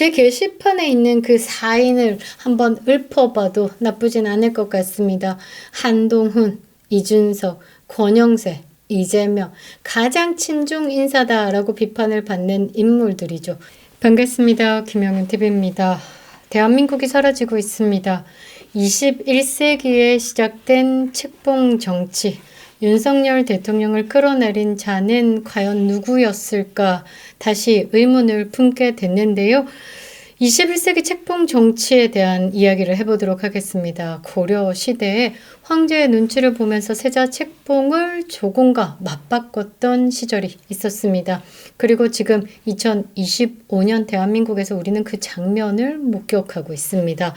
제 게시판에 있는 그 사인을 한번 읊어봐도 나쁘진 않을 것 같습니다. 한동훈, 이준석, 권영세, 이재명 가장 친중 인사다라고 비판을 받는 인물들이죠. 반갑습니다. 김영은 TV입니다. 대한민국이 사라지고 있습니다. 21세기에 시작된 책봉 정치. 윤석열 대통령을 끌어내린 자는 과연 누구였을까 다시 의문을 품게 됐는데요. 21세기 책봉 정치에 대한 이야기를 해보도록 하겠습니다. 고려 시대에 황제의 눈치를 보면서 세자 책봉을 조공과 맞바꿨던 시절이 있었습니다. 그리고 지금 2025년 대한민국에서 우리는 그 장면을 목격하고 있습니다.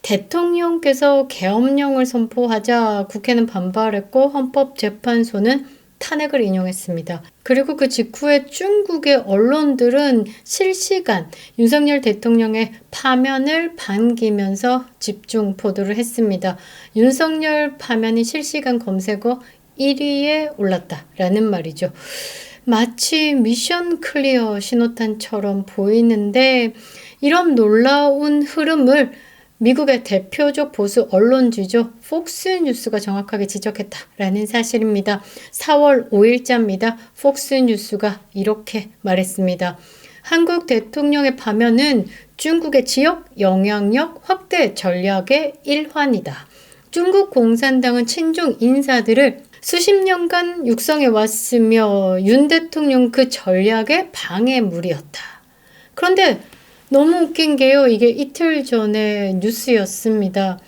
대통령께서 계엄령을 선포하자 국회는 반발했고 헌법재판소는 탄핵을 인용했습니다. 그리고 그 직후에 중국의 언론들은 실시간 윤석열 대통령의 파면을 반기면서 집중 보도를 했습니다. 윤석열 파면이 실시간 검색어 1위에 올랐다라는 말이죠. 마치 미션 클리어 신호탄처럼 보이는데 이런 놀라운 흐름을 미국의 대표적 보수 언론주죠. 폭스뉴스가 정확하게 지적했다라는 사실입니다. 4월 5일자입니다. 폭스뉴스가 이렇게 말했습니다. 한국 대통령의 파면은 중국의 지역 영향력 확대 전략의 일환이다. 중국 공산당은 친중 인사들을 수십 년간 육성해 왔으며 윤 대통령 그 전략의 방해물이었다. 그런데 너무 웃긴 게요. 이게 이틀 전에 뉴스였습니다.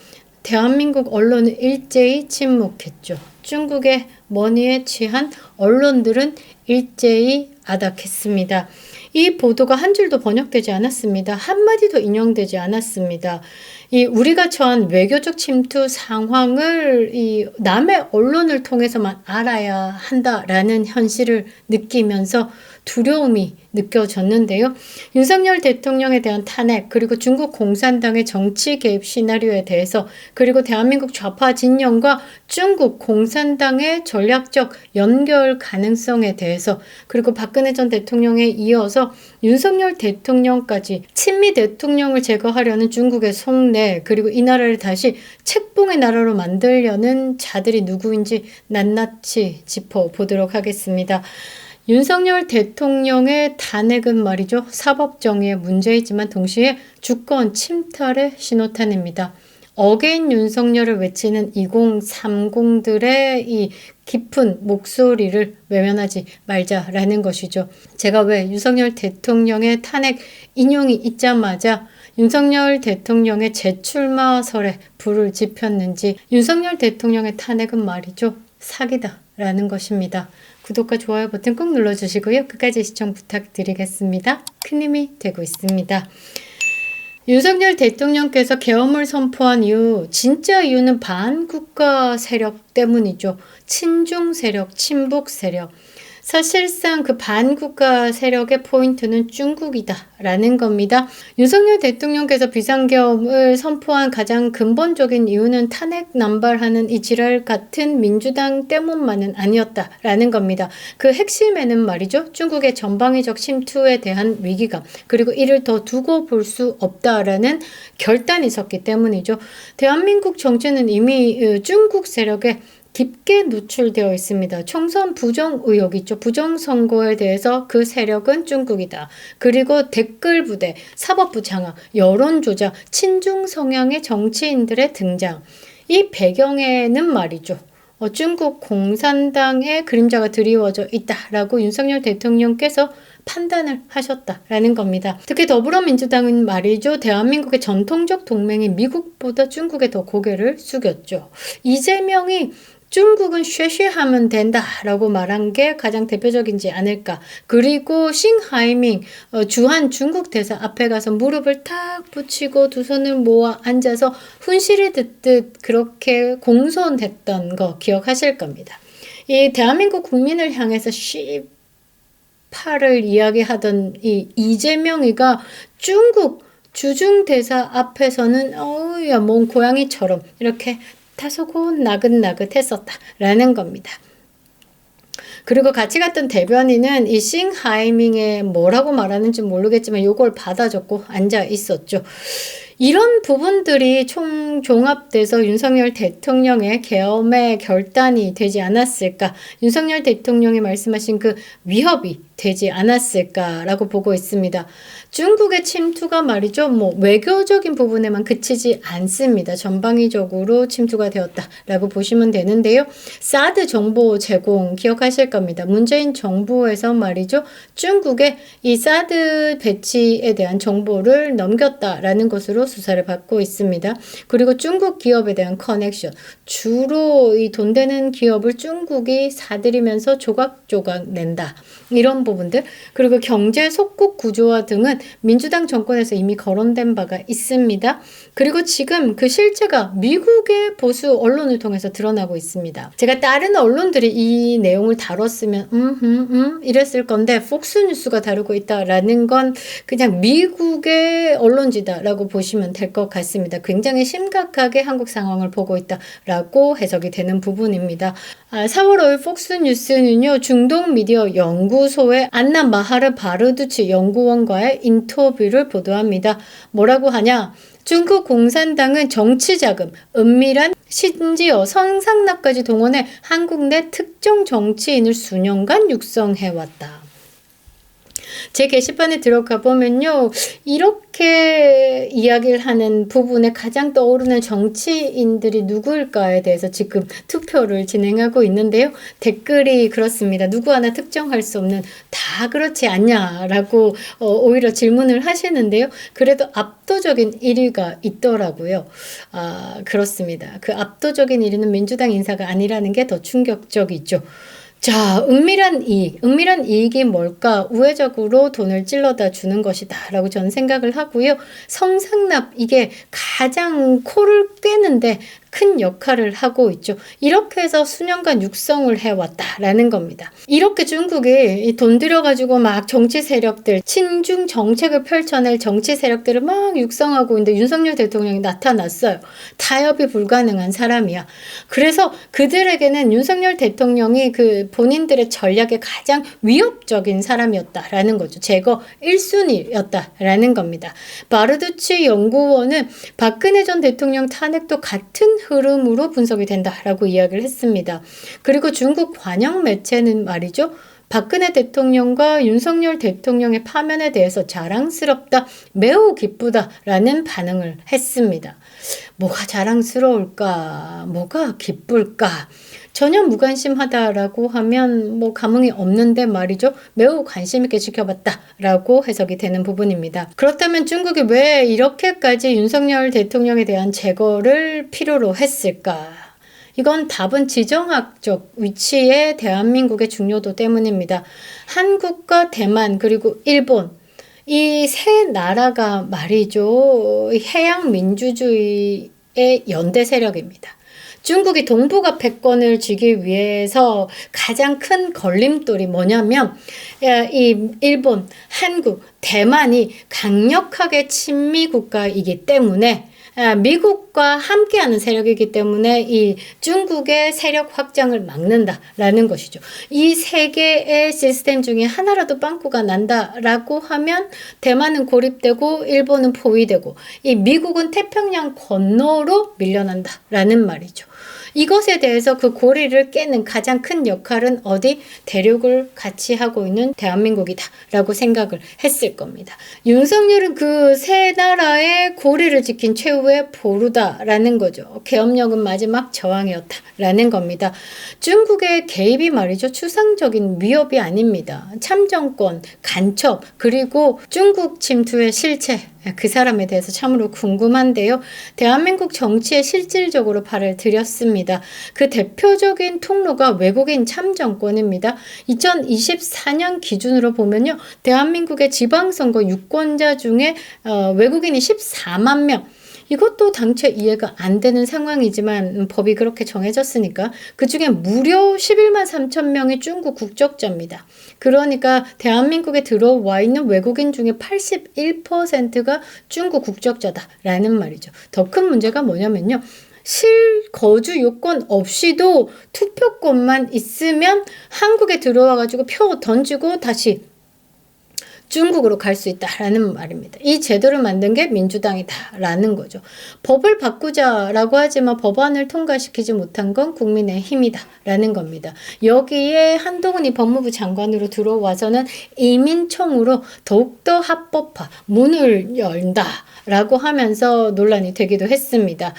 대한민국 언론은 일제히 침묵했죠. 중국의 머니에 취한 언론들은 일제히 아닥했습니다. 이 보도가 한 줄도 번역되지 않았습니다. 한마디도 인용되지 않았습니다. 이 우리가 처한 외교적 침투 상황을 이 남의 언론을 통해서만 알아야 한다라는 현실을 느끼면서 두려움이 느껴졌는데요. 윤석열 대통령에 대한 탄핵, 그리고 중국 공산당의 정치 개입 시나리오에 대해서, 그리고 대한민국 좌파 진영과 중국 공산당의 전략적 연결 가능성에 대해서, 그리고 박근혜 전 대통령에 이어서 윤석열 대통령까지 친미 대통령을 제거하려는 중국의 속내, 그리고 이 나라를 다시 책봉의 나라로 만들려는 자들이 누구인지 낱낱이 짚어보도록 하겠습니다. 윤석열 대통령의 탄핵은 말이죠. 사법정의의 문제이지만 동시에 주권 침탈의 신호탄입니다. 어게인 윤석열을 외치는 2030들의 이 깊은 목소리를 외면하지 말자라는 것이죠. 제가 왜 윤석열 대통령의 탄핵 인용이 있자마자 윤석열 대통령의 재출마설에 불을 지폈는지 윤석열 대통령의 탄핵은 말이죠. 사기다라는 것입니다. 구독과 좋아요 버튼 꼭 눌러주시고요. 끝까지 시청 부탁드리겠습니다. 큰 힘이 되고 있습니다. 윤석열 대통령께서 계엄을 선포한 이유, 진짜 이유는 반국가 세력 때문이죠. 친중 세력, 친북 세력. 사실상 그 반국가 세력의 포인트는 중국이다라는 겁니다. 윤석열 대통령께서 비상계엄을 선포한 가장 근본적인 이유는 탄핵 남발하는 이 지랄 같은 민주당 때문만은 아니었다라는 겁니다. 그 핵심에는 말이죠. 중국의 전방위적 침투에 대한 위기감 그리고 이를 더 두고 볼 수 없다라는 결단이 있었기 때문이죠. 대한민국 정치는 이미 어, 중국 세력의 깊게 노출되어 있습니다. 총선 부정 의혹 있죠. 부정 선거에 대해서 그 세력은 중국이다. 그리고 댓글 부대, 사법부 장악, 여론 조작, 친중 성향의 정치인들의 등장. 이 배경에는 말이죠. 어, 중국 공산당의 그림자가 드리워져 있다라고 윤석열 대통령께서 판단을 하셨다라는 겁니다. 특히 더불어민주당은 말이죠. 대한민국의 전통적 동맹인 미국보다 중국에 더 고개를 숙였죠. 이재명이 중국은 쉐쉐하면 된다라고 말한 게 가장 대표적이지 않을까. 그리고 싱하이밍 어, 주한 중국 대사 앞에 가서 무릎을 탁 붙이고 두 손을 모아 앉아서 훈시를 듣듯 그렇게 공손했던 거 기억하실 겁니다. 이 대한민국 국민을 향해서 씨파를 이야기하던 이 이재명이가 중국 주중 대사 앞에서는 어우야 먼 고양이처럼 이렇게 다소곳 나긋나긋했었다 라는 겁니다. 그리고 같이 갔던 대변인은 이 싱하이밍에 뭐라고 말하는지 모르겠지만 요걸 받아줬고 앉아 있었죠. 이런 부분들이 총 종합돼서 윤석열 대통령의 계엄의 결단이 되지 않았을까? 윤석열 대통령이 말씀하신 그 위협이 되지 않았을까라고 보고 있습니다. 중국의 침투가 말이죠. 뭐 외교적인 부분에만 그치지 않습니다. 전방위적으로 침투가 되었다라고 보시면 되는데요. 사드 정보 제공 기억하실 겁니다. 문재인 정부에서 말이죠. 중국에 이 사드 배치에 대한 정보를 넘겼다라는 것으로 수사를 받고 있습니다. 그리고 중국 기업에 대한 커넥션. 주로 이 돈 되는 기업을 중국이 사들이면서 조각조각 낸다. 이런 부분들. 그리고 경제 속국 구조화 등은 민주당 정권에서 이미 거론된 바가 있습니다. 그리고 지금 그 실체가 미국의 보수 언론을 통해서 드러나고 있습니다. 제가 다른 언론들이 이 내용을 다뤘으면 음, 음, 음 이랬을 건데 폭스뉴스가 다루고 있다라는 건 그냥 미국의 언론지다라고 보시면 될 것 같습니다. 굉장히 심각하게 한국 상황을 보고 있다라고 해석이 되는 부분입니다. 아, 4월 5일 폭스뉴스는요 중동 미디어 연구소의 안나 마하르 바르두치 연구원과의 인터뷰를 보도합니다. 뭐라고 하냐? 중국 공산당은 정치자금, 은밀한 심지어 성상납까지 동원해 한국 내 특정 정치인을 수년간 육성해왔다. 제 게시판에 들어가 보면요. 이렇게 이야기를 하는 부분에 가장 떠오르는 정치인들이 누구일까에 대해서 지금 투표를 진행하고 있는데요. 댓글이 그렇습니다. 누구 하나 특정할 수 없는 다 그렇지 않냐라고 어, 오히려 질문을 하시는데요. 그래도 압도적인 1위가 있더라고요. 아, 그렇습니다. 그 압도적인 1위는 민주당 인사가 아니라는 게 더 충격적이죠. 자, 은밀한 이익. 은밀한 이익이 뭘까? 우회적으로 돈을 찔러다 주는 것이다. 라고 저는 생각을 하고요. 성상납, 이게 가장 코를 꿰는데 큰 역할을 하고 있죠. 이렇게 해서 수년간 육성을 해왔다라는 겁니다. 이렇게 중국이 돈 들여가지고 막 정치 세력들, 친중 정책을 펼쳐낼 정치 세력들을 막 육성하고 있는데 윤석열 대통령이 나타났어요. 타협이 불가능한 사람이야. 그래서 그들에게는 윤석열 대통령이 그 본인들의 전략에 가장 위협적인 사람이었다라는 거죠. 제거 1순위였다라는 겁니다. 바르두치 연구원은 박근혜 전 대통령 탄핵도 같은 흐름으로 분석이 된다라고 이야기를 했습니다. 그리고 중국 관영 매체는 말이죠. 박근혜 대통령과 윤석열 대통령의 파면에 대해서 자랑스럽다, 매우 기쁘다라는 반응을 했습니다. 뭐가 자랑스러울까? 뭐가 기쁠까? 전혀 무관심하다라고 하면 뭐 감흥이 없는데 말이죠. 매우 관심 있게 지켜봤다라고 해석이 되는 부분입니다. 그렇다면 중국이 왜 이렇게까지 윤석열 대통령에 대한 제거를 필요로 했을까? 이건 답은 지정학적 위치의 대한민국의 중요도 때문입니다. 한국과 대만 그리고 일본 이 세 나라가 말이죠. 해양 민주주의의 연대 세력입니다. 중국이 동북아 패권을 쥐기 위해서 가장 큰 걸림돌이 뭐냐면 이 일본, 한국, 대만이 강력하게 친미 국가이기 때문에 미국과 함께하는 세력이기 때문에 이 중국의 세력 확장을 막는다라는 것이죠. 이 세 개의 시스템 중에 하나라도 빵꾸가 난다라고 하면 대만은 고립되고 일본은 포위되고 이 미국은 태평양 건너로 밀려난다라는 말이죠. 이것에 대해서 그 고리를 깨는 가장 큰 역할은 어디 대륙을 같이 하고 있는 대한민국이다라고 생각을 했을 겁니다. 윤석열은 그 세 나라의 고리를 지킨 최후의 보루다라는 거죠. 계엄령은 마지막 저항이었다라는 겁니다. 중국의 개입이 말이죠. 추상적인 위협이 아닙니다. 참정권, 간첩, 그리고 중국 침투의 실체 그 사람에 대해서 참으로 궁금한데요. 대한민국 정치에 실질적으로 발을 들였습니다. 그 대표적인 통로가 외국인 참정권입니다. 2024년 기준으로 보면요. 대한민국의 지방선거 유권자 중에 어, 외국인이 14만 명, 이것도 당최 이해가 안 되는 상황이지만 법이 그렇게 정해졌으니까 그 중에 무려 11만 3천 명이 중국 국적자입니다. 그러니까 대한민국에 들어와 있는 외국인 중에 81%가 중국 국적자다라는 말이죠. 더 큰 문제가 뭐냐면요. 실거주 요건 없이도 투표권만 있으면 한국에 들어와 가지고 표 던지고 다시 중국으로 갈 수 있다라는 말입니다. 이 제도를 만든 게 민주당이다라는 거죠. 법을 바꾸자라고 하지만 법안을 통과시키지 못한 건 국민의 힘이다라는 겁니다. 여기에 한동훈이 법무부 장관으로 들어와서는 이민총으로 더욱더 합법화 문을 열다라고 하면서 논란이 되기도 했습니다.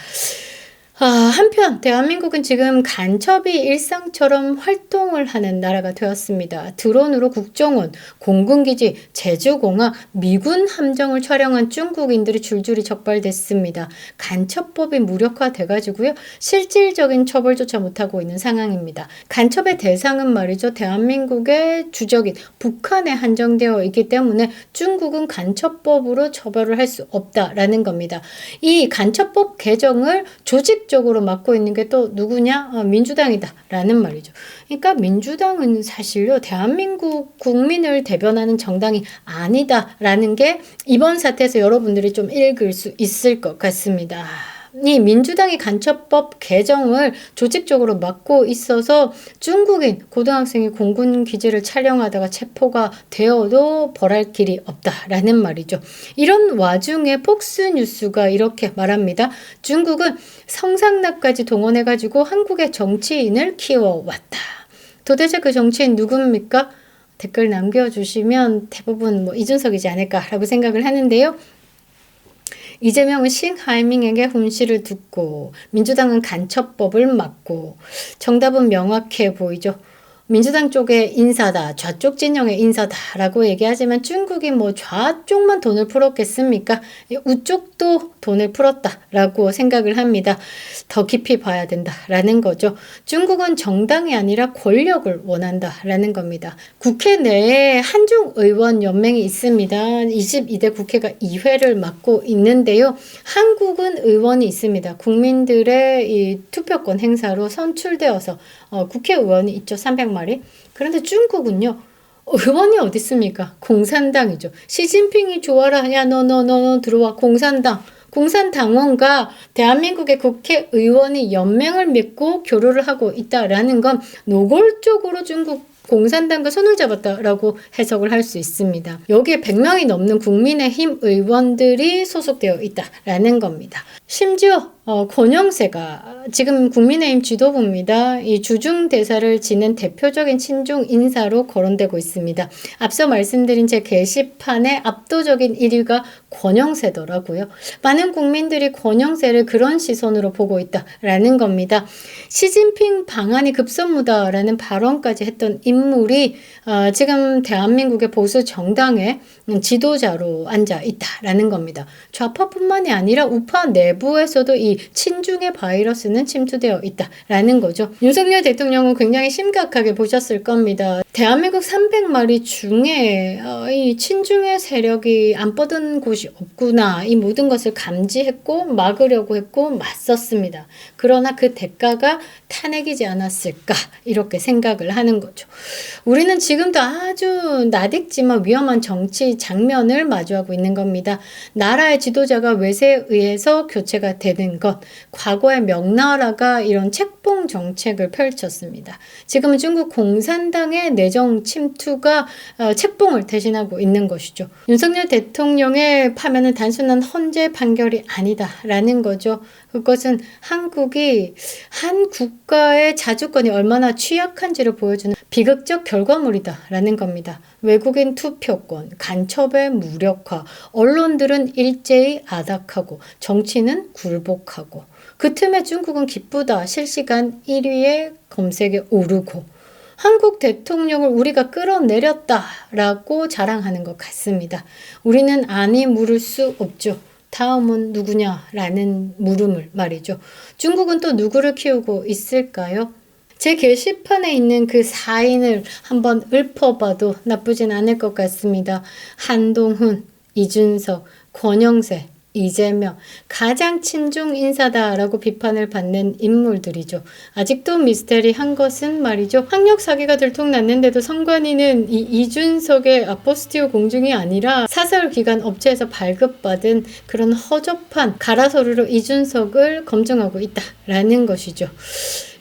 아, 한편 대한민국은 지금 간첩이 일상처럼 활동을 하는 나라가 되었습니다. 드론으로 국정원, 공군기지, 제주공항, 미군 함정을 촬영한 중국인들이 줄줄이 적발됐습니다. 간첩법이 무력화돼가지고요. 실질적인 처벌조차 못하고 있는 상황입니다. 간첩의 대상은 말이죠. 대한민국의 주적인 북한에 한정되어 있기 때문에 중국은 간첩법으로 처벌을 할 수 없다라는 겁니다. 이 간첩법 개정을 조직 적극적으로 맡고 있는 게 또 누구냐? 어, 민주당이다라는 말이죠. 그러니까 민주당은 사실요 대한민국 국민을 대변하는 정당이 아니다라는 게 이번 사태에서 여러분들이 좀 읽을 수 있을 것 같습니다. 이 민주당이 간첩법 개정을 조직적으로 맡고 있어서 중국인 고등학생이 공군 기지를 촬영하다가 체포가 되어도 벌할 길이 없다라는 말이죠. 이런 와중에 폭스뉴스가 이렇게 말합니다. 중국은 성상납까지 동원해가지고 한국의 정치인을 키워왔다. 도대체 그 정치인 누굽니까? 댓글 남겨주시면 대부분 뭐 이준석이지 않을까라고 생각을 하는데요. 이재명은 싱하이밍에게 훈시를 듣고 민주당은 간첩법을 막고 정답은 명확해 보이죠. 민주당 쪽의 인사다, 좌쪽 진영의 인사다라고 얘기하지만 중국이 뭐 좌쪽만 돈을 풀었겠습니까? 우쪽도 돈을 풀었다라고 생각을 합니다. 더 깊이 봐야 된다라는 거죠. 중국은 정당이 아니라 권력을 원한다라는 겁니다. 국회 내에 한중 의원 연맹이 있습니다. 22대 국회가 2회를 맡고 있는데요. 한국은 의원이 있습니다. 국민들의 이 투표권 행사로 선출되어서 어, 국회의원이 있죠. 300 마리. 그런데 중국은요. 의원이 어디 있습니까? 공산당이죠. 시진핑이 좋아라. 야, 너, 너, 너, 너 들어와. 공산당. 공산당원과 대한민국의 국회의원이 연맹을 맺고 교류를 하고 있다라는 건 노골적으로 중국 공산당과 손을 잡았다라고 해석을 할 수 있습니다. 여기에 100명이 넘는 국민의힘 의원들이 소속되어 있다라는 겁니다. 심지어 어, 권영세가 지금 국민의힘 지도부입니다. 이 주중 대사를 지는 대표적인 친중 인사로 거론되고 있습니다. 앞서 말씀드린 제 게시판의 압도적인 1위가 권영세더라고요. 많은 국민들이 권영세를 그런 시선으로 보고 있다라는 겁니다. 시진핑 방안이 급선무다라는 발언까지 했던 인물이 어, 지금 대한민국의 보수 정당의 지도자로 앉아 있다라는 겁니다. 좌파뿐만이 아니라 우파 내부에서도 이 친중의 바이러스는 침투되어 있다라는 거죠. 윤석열 대통령은 굉장히 심각하게 보셨을 겁니다. 대한민국 300마리 중에 어, 이 친중의 세력이 안 뻗은 곳이 없구나. 이 모든 것을 감지했고 막으려고 했고 맞섰습니다. 그러나 그 대가가 탄핵이지 않았을까 이렇게 생각을 하는 거죠. 우리는 지금도 아주 나딕지만 위험한 정치 장면을 마주하고 있는 겁니다. 나라의 지도자가 외세에 의해서 교체가 되는 것, 과거의 명나라가 이런 책봉 정책을 펼쳤습니다. 지금은 중국 공산당의 내정 침투가 어, 책봉을 대신하고 있는 것이죠. 윤석열 대통령의 파면은 단순한 헌재 판결이 아니다라는 거죠. 그것은 한국이 한 국가의 자주권이 얼마나 취약한지를 보여주는 비극적 결과물이다라는 겁니다. 외국인 투표권, 간첩의 무력화, 언론들은 일제히 아닥하고 정치는 굴복하고 그 틈에 중국은 기쁘다 실시간 1위에 검색에 오르고 한국 대통령을 우리가 끌어내렸다라고 자랑하는 것 같습니다. 우리는 아니 물을 수 없죠. 다음은 누구냐라는 물음을 말이죠. 중국은 또 누구를 키우고 있을까요? 제 게시판에 있는 그 사인을 한번 읊어봐도 나쁘진 않을 것 같습니다. 한동훈, 이준석, 권영세, 이재명 가장 친중 인사다라고 비판을 받는 인물들이죠. 아직도 미스테리한 것은 말이죠. 학력 사기가 들통났는데도 선관위는 이 이준석의 아포스티오 공중이 아니라 사설 기관 업체에서 발급받은 그런 허접한 가라서류로 이준석을 검증하고 있다라는 것이죠.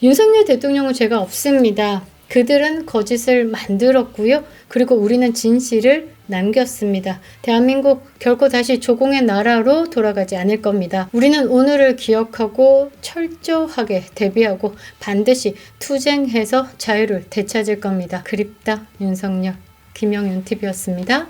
윤석열 대통령은 죄가 없습니다. 그들은 거짓을 만들었고요. 그리고 우리는 진실을 남겼습니다. 대한민국 결코 다시 조공의 나라로 돌아가지 않을 겁니다. 우리는 오늘을 기억하고 철저하게 대비하고 반드시 투쟁해서 자유를 되찾을 겁니다. 그립다 윤석열 김영윤 TV였습니다.